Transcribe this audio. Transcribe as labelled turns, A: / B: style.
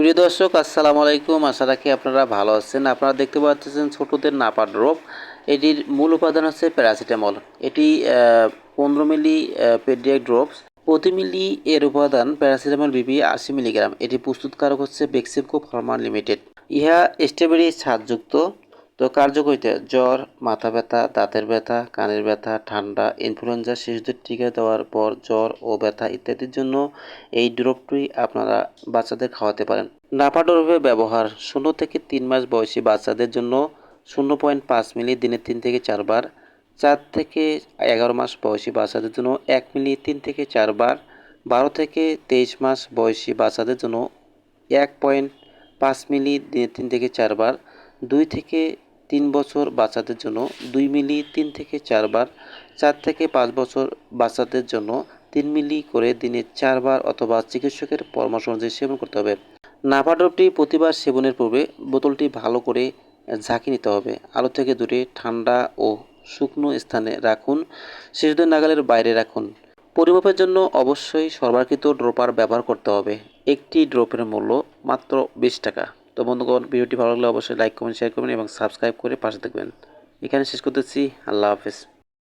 A: প্রিয় দর্শক, আসসালামু আলাইকুম। আশা রাখি আপনারা ভালো আছেন। আপনারা দেখতে পাচ্ছেন ছোটদের নাপা ড্রপ এটির মূল উপাদান হচ্ছে প্যারাসিটামল। এটি পনেরো মিলি পেডিয়াক ড্রপস। প্রতি মিলি এর উপাদান প্যারাসিটামল বিবি আশি মিলিগ্রাম। এটি প্রস্তুতকারক হচ্ছে বেক্সিমকো ফার্মা লিমিটেড। ইহা স্ট্রবেরি ছাদযুক্ত তো কার্যকরিতা জ্বর, মাথা ব্যথা, দাঁতের ব্যথা, কানের ব্যথা, ঠান্ডা ইনফ্লুয়েঞ্জা শিশুদের টিকা দেওয়ার পর জ্বর ও ব্যথা ইত্যাদির জন্য এই ড্রপটি আপনারা বাচ্চাদের খাওয়াতে পারেন। নাপা ড্রপের ব্যবহার শূন্য থেকে তিন মাস বয়সী বাচ্চাদের জন্য শূন্য পয়েন্ট পাঁচ মিলি দিনে তিন থেকে চারবার, চার থেকে এগারো মাস বয়সী বাচ্চাদের জন্য এক মিলি তিন থেকে চারবার, বারো থেকে তেইশ মাস বয়সী বাচ্চাদের জন্য এক পয়েন্ট পাঁচ মিলি দিনে তিন থেকে চারবার, দুই থেকে তিন বছর বাচ্চাদের জন্য, দুই মিলি তিন থেকে চারবার, চার থেকে পাঁচ বছর বাচ্চাদের জন্য তিন মিলি করে দিনে চারবার অথবা চিকিৎসকের পরামর্শ অনুযায়ী সেবন করতে হবে। নাপাড্রপটি প্রতিবার সেবনের পূর্বে বোতলটি ভালো করে ঝাঁকি নিতে হবে। আলো থেকে দূরে ঠান্ডা ও শুকনো স্থানে রাখুন। শিশুদের নাগালের বাইরে রাখুন। পরিমাপের জন্য অবশ্যই সরবরাহকৃত ড্রপার ব্যবহার করতে হবে। একটি ড্রপের মূল্য মাত্র বিশ টাকা। তো বন্ধুগণ, ভিডিওটি ভালো লাগলে অবশ্যই লাইক কমেন্ট শেয়ার করবেন এবং সাবস্ক্রাইব করে পাশে থাকবেন। এখানে শেষ করতেছি। আল্লাহ হাফেজ।